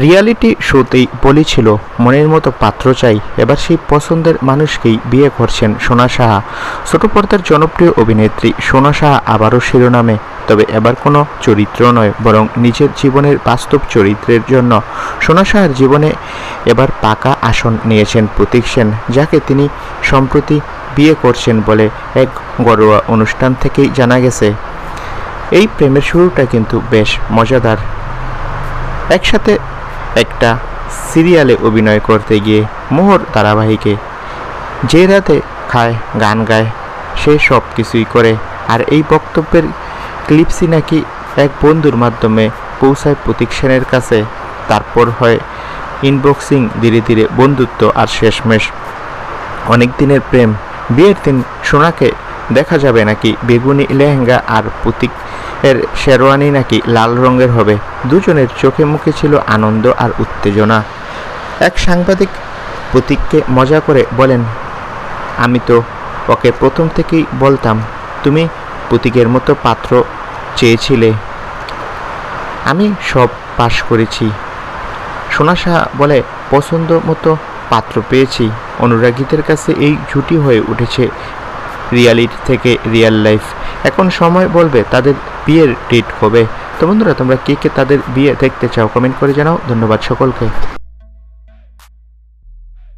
Reality শোতেই বলেছিল মনের মতো পাত্র চাই। এবার সেই পছন্দের মানুষকেই বিয়ে করছেন সোনা সাহা। ছোট পর্দার জনপ্রিয় অভিনেত্রী সোনা সাহা আবারও শিরোনামে। তবে এবার কোনো চরিত্র নয়, বরং নিজের জীবনের বাস্তব চরিত্রের জন্য। সোনা সাহার জীবনে এবার পাকা আসন নিয়েছেন প্রতীক সেন, যাকে তিনি সম্প্রতি বিয়ে করছেন বলে এক ঘরোয়া অনুষ্ঠান থেকেই জানা গেছে। এই প্রেমের শুরুটা কিন্তু বেশ মজাদার। একসাথে একটা সিরিয়ালে অভিনয় করতে গিয়ে মোহর ধারাবাহিকে যে রাতে খায়, গান গায়, সে সব কিছুই করে। আর এই বক্তব্যের ক্লিপসই নাকি এক বন্ধুর মাধ্যমে পৌঁছায় প্রতীক সেনের কাছে। তারপর হয় ইনবক্সিং ধীরে ধীরে বন্ধুত্ব আর শেষমেশ। অনেক দিনের প্রেম। বিয়ের দিন সোনাকে দেখা যাবে নাকি বেগুনি লেহেঙ্গা আর প্রতীক এর শেরওয়ানি নাকি লাল রঙের হবে? দুজনের চোখে মুখে ছিল আনন্দ আর উত্তেজনা। এক সাংবাদিক প্রতীককে মজা করে বলেন, আমি তো ওকে প্রথম থেকেই বলতাম, তুমি প্রতীকের মতো পাত্র চেয়েছিলে। আমি সব পাশ করেছি। সোনা বলে, পছন্দ মতো পাত্র পেয়েছি। অনুরাগীদের কাছে এই ঝুটি হয়ে উঠেছে রিয়ালিটি থেকে রিয়াল লাইফ। এখন সময় বলবে তাদের বিয়ের ডেট কবে। তো বন্ধুরা, তোমরা কে কে তাদের বিয়ে দেখতে চাও, কমেন্ট করে জানাও। ধন্যবাদ সকলকে।